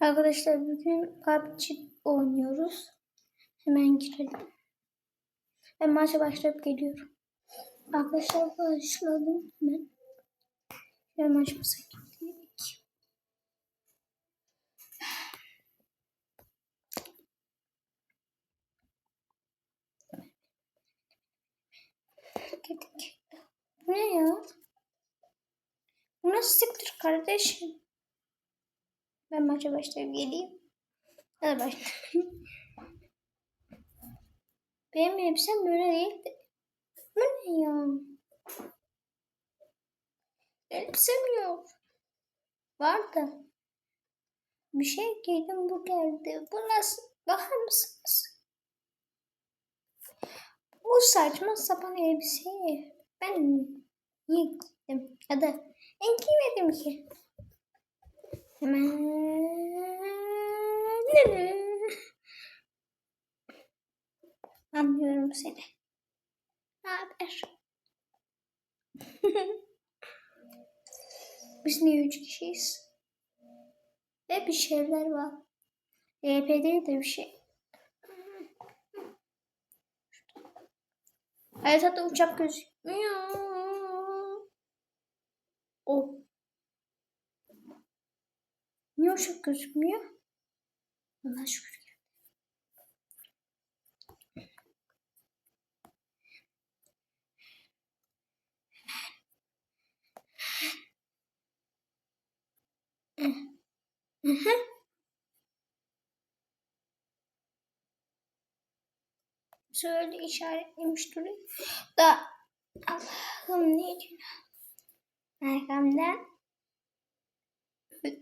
Arkadaşlar bugün PUBG oynuyoruz. Hemen girelim. Ben maça başlayıp geliyorum. Arkadaşlar başladım hemen. Ve maçımıza gittik. Gittik. Bu ne ya? Bu nasıl siktir kardeşim? Ben maça başlayıp geleyim. Hadi başlayayım. Benim elbisem böyle değildi. Bu ne ya? Elbisem yok. Vardı. Bir şey giydim bu geldi. Bu nasıl? Bakar mısınız? Bu saçma sapan elbiseyi ben niye giydim? Ya da ben giymedim ki. Hemen anlıyorum seni. Ne haber? Biz niye üç kişiyiz? Ve bir şeyler var. EP'de de bir şey. Haritada uçak gözükmüyor. O. Niye uçak gözükmüyor? Allah şükür. Şöyle işaretlemiş duruyor. Da Allah'ım ne diyor? Arkamdan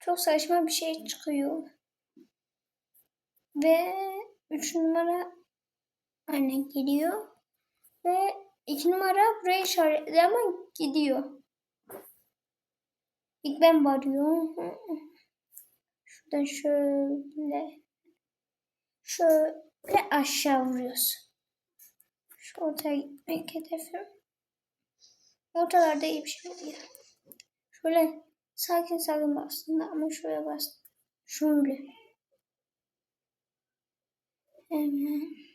çok saçma bir şey çıkıyor. Ve 3 numara anne geliyor. Ve 2 numara burayı işaretli ama gidiyor. İlk ben varıyorum. Şuradan şöyle şöyle aşağı vuruyoruz. Şu ortaya gitmek hedefim. Ortalarda iyi bir şey değil. Şöyle sakin sakin bastım ama şöyle bastım. Şöyle. Hemen.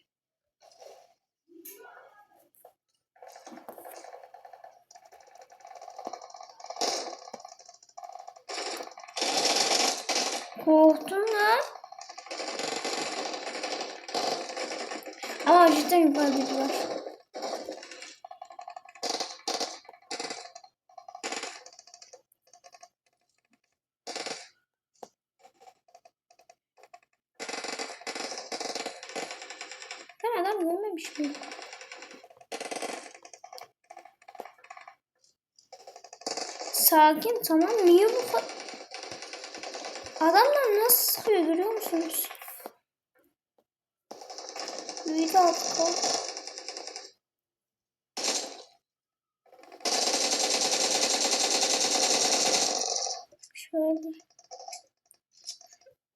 Korktum lan. Ama cidden yukarı gidiyor. Ben Sakin tamam. Niye bu. Adamlar nasıl sıkıyor görüyor musunuz? Bir dakika. Şöyle.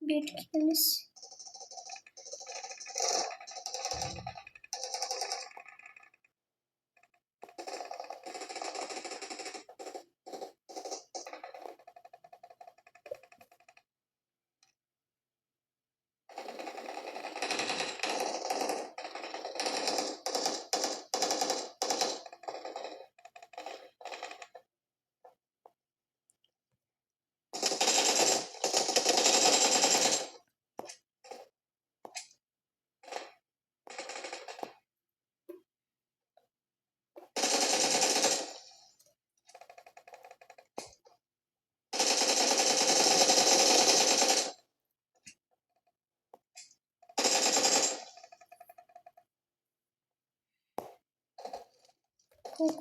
Bir kilimiz.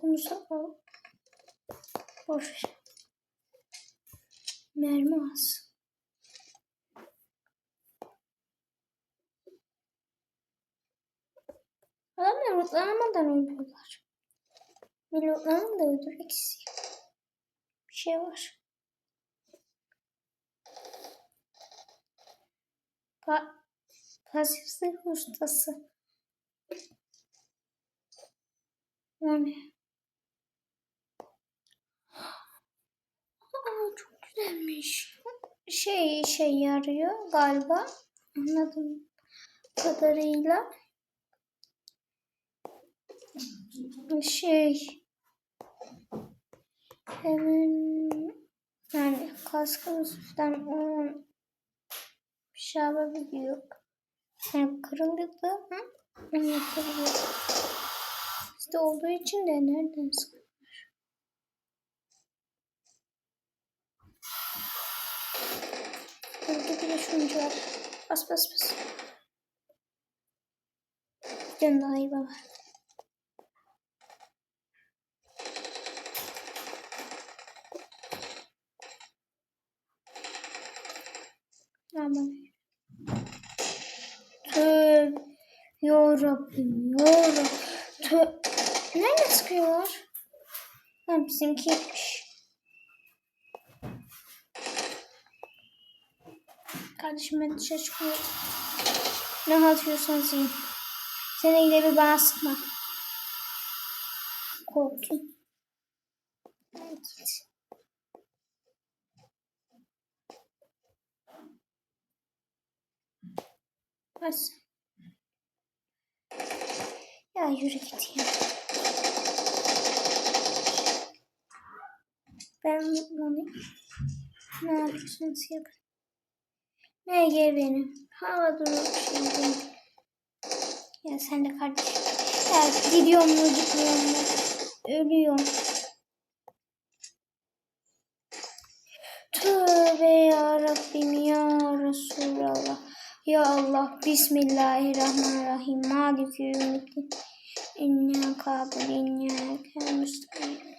Korkumuza al. Boş. Mermi az. Adamlar mutlanamadan öldürüyorlar. Milotlarını da öldürmek istiyor. Bir şey var. Pa pasif ustası. Yani. Aa, çok güzelmiş. şey işe yarıyor galiba. Anladım kadarıyla. Şey hemen yani kaskımızdan onun bir şey yapabiliyor. Yani kırıldı ama onu kırılıyor. Bizde olduğu için de nereden sıkılır? Bir de şuncu var. Bas bas bas. Can daha iyi baba. Aman. Tövbe. Ya Rabbim, ya Rabbim. Tövbe. Nerede sıkıyorlar? Ha bizimkiymiş. Kardeşim ben dışarı çıkıyorum. Ne hatırlıyorsanız yiyin. Sen yine bir bana sıkma. Korktum. Git. Bas. Ya yürü git ya. Ben bunu ne yapıyorsunuz yapın. Ne gel benim. Hava durup şimdi. Ya sen de kardeşim. Ya gidiyor mu gitmiyor mu? Ölüyorum. Tövbe ya Rabbim ya Resulallah. Ya Allah. Bismillahirrahmanirrahim. Maliki yevmiddin. İnna kabul inna kemüstakim.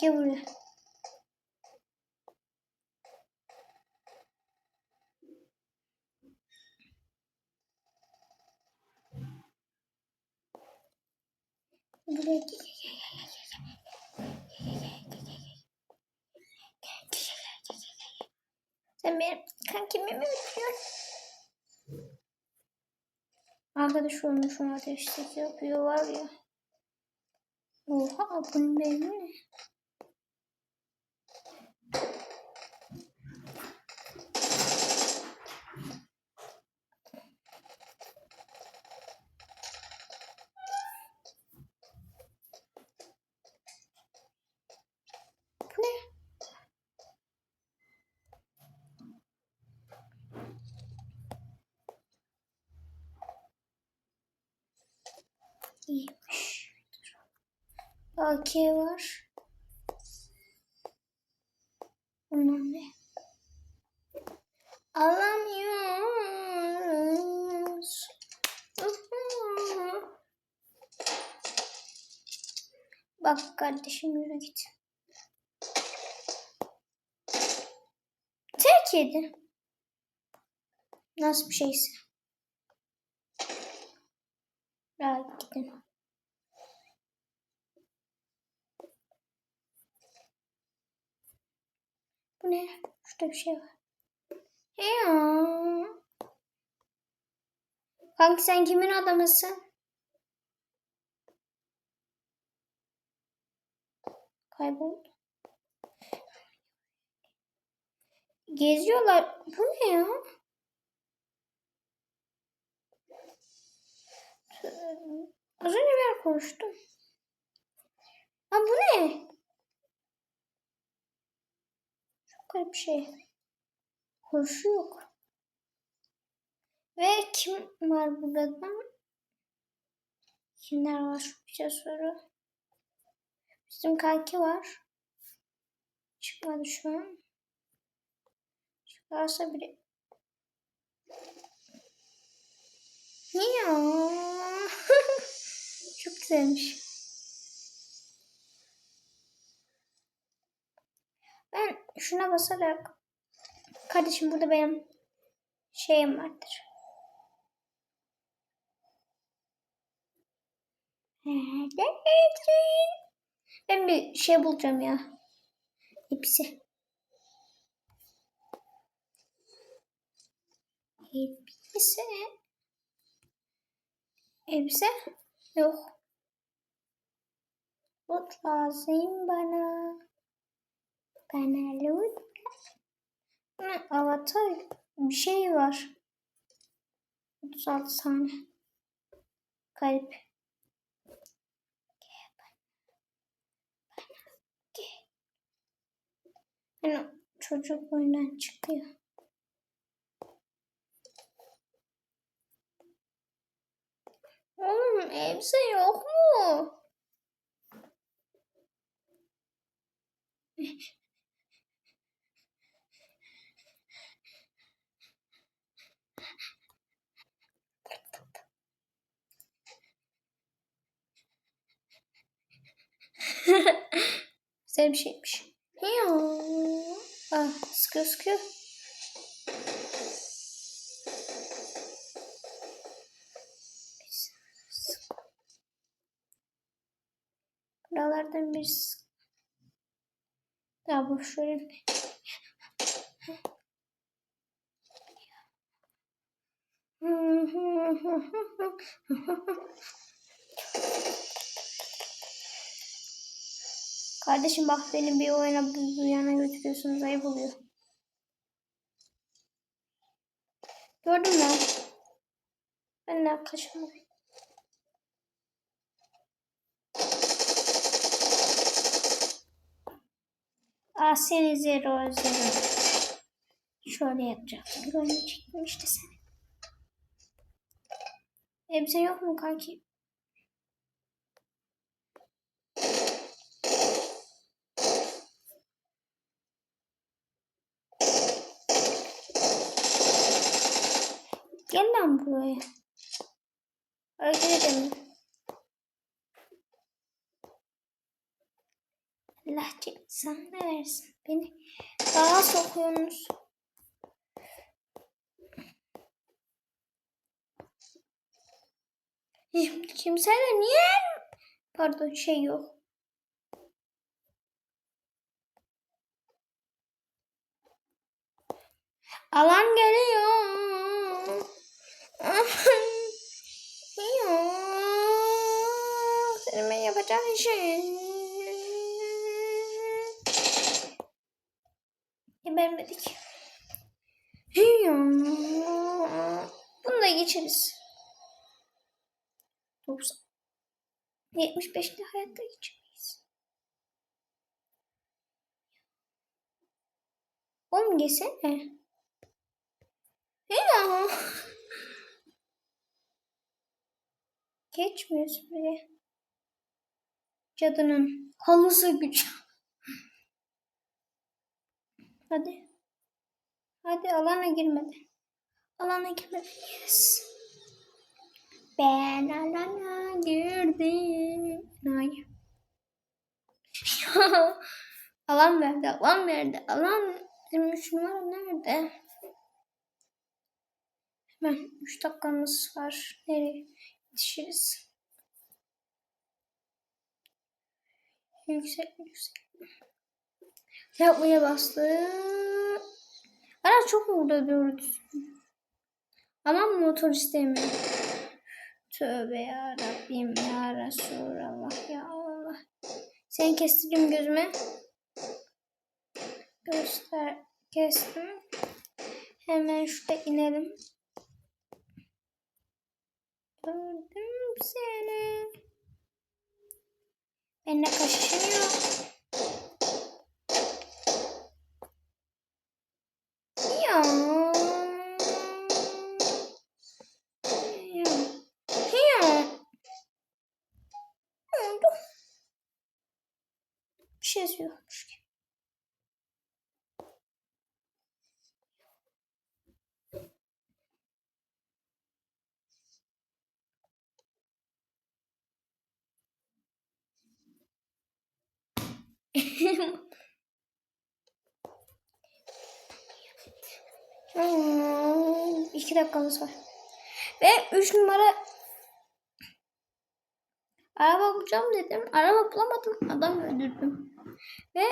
Gel buraya. Buraya gel. Sen benim kankimi mi bitiriyorsun? Arkadaş olmuş ona ateşlik yapıyor var ya. Oha bunun benim ne? Bu ne? İyiymiş. AK var. Ne? Alamıyoruz. Bak kardeşim yürü git. Terk edin. Nasıl bir şeyse. Ne? Şurada bir şey var. Ya. Kanka sen kimin adamısın? Kayboldu. Geziyorlar. Bu ne ya? Az önce ben konuştum. Lan bu ne? Çok garip bir şey. Koşu yok. Ve kim var burada? Kimler var? Çok güzel soru. Bizim kanki var. Çıkmadı şu an. Çıkarsa biri. Ya. Çok güzelmiş. Ben şuna basarak kardeşim burada benim şeyim vardır. Ben bir şey bulacağım ya. Hepsi. Hepsi. Elbise yok. Loot lazım bana. Ne avatar bir şey var. 36 tane. Garip. Yani çocuk oyundan çıkıyor. Oğlum elbise yok mu? Güzel bir şeymiş. Ya. Ah, sıkıyor sıkıyor. Buralardan bir daha boş verin. Kardeşim bak beni bir oyuna bir yana götürüyorsunuz ayıp oluyor. Gördün mü? Ben de kaçmadım. Aa seni zero zero. Şöyle yapacaktım. Görmeyecektim işte seni. Elbise yok mu kanki? Lan buraya. Edemiyorum. Allah cezanı versin. Beni daha sokuyorsunuz. Kimse de niye? Pardon şey yok. Alan geliyor. Yapacağın şey. Gebermedik. Bunu da geçeriz. 90. 75'te hayatta geçemeyiz. Oğlum geçsene. Geçmiyoruz buraya. Cadının halısı güç. Hadi. Hadi alana girmedi. Alana girmedi. Yes. Ben alana girdim. Hayır. alan verdi, alan verdi, alan 23 numara nerede? Hemen 3 dakikamız var. Nereye yetişiriz? Yüksek yüksek. Yapmaya bastı. Araç çok burada doğru düzgün. Ama motor istemiyor. Tövbe ya Rabbim ya Resulallah ya Allah. Seni kestireyim gözüme. Göster. Kestim. Hemen şurada inelim. Gördüm seni. Benimle kaşışıyor. Ya. Ya. Ya. Oldu. Bir şey yazıyormuş ki. dakikamız var. Ve 3 numara araba bulacağım dedim. Araba bulamadım. Adam öldürdüm. Ve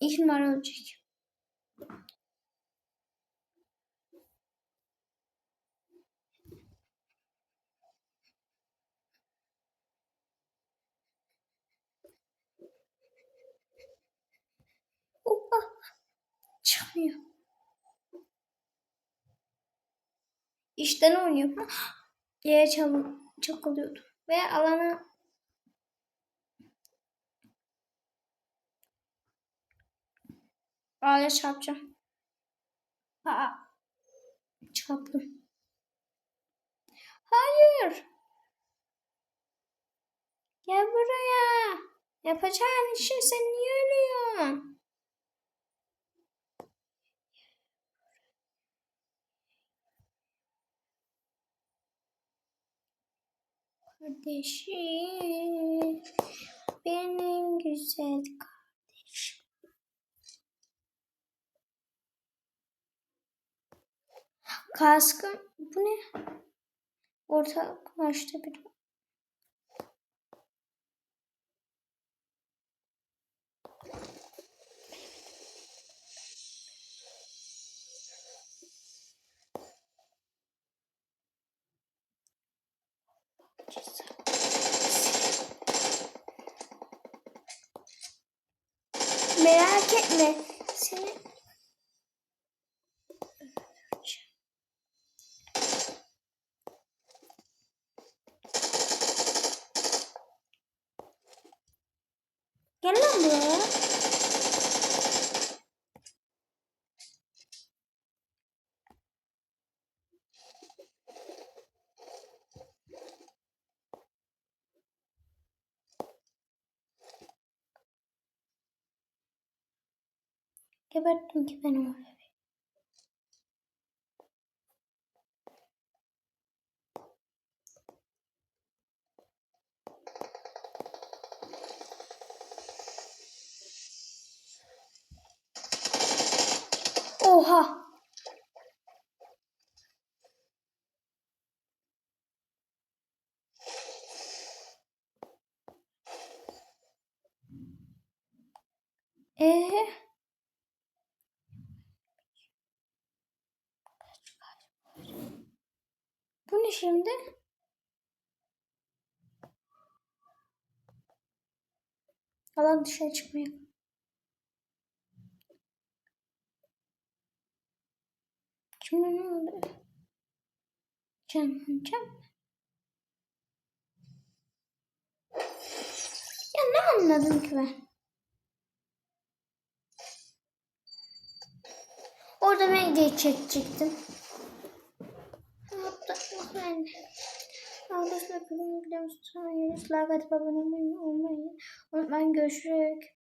2 numara ölecek. Opa. Çıkmıyor. İşten oynuyor. Yere çal çakılıyordu. Ve alana Ağaya çarpacağım. Aa. Çarptım. Hayır. Gel buraya. Yapacağın işi sen niye ölüyorsun? Kardeşim. Benim güzel kardeşim. Kaskım bu ne? Orta kumaşta bir Merak etme. Seni Gel lan buraya. Geberttim ki ben şimdi? Alan dışarı çıkmaya. Şimdi ne oldu? Canlanacağım. Ya ne anladım ki ben? Orada ben. Hatta ben Arkadaşlar bugün videomuz sonuna geliyoruz. Like atıp abone unutmayın. Unutmayın görüşürüz.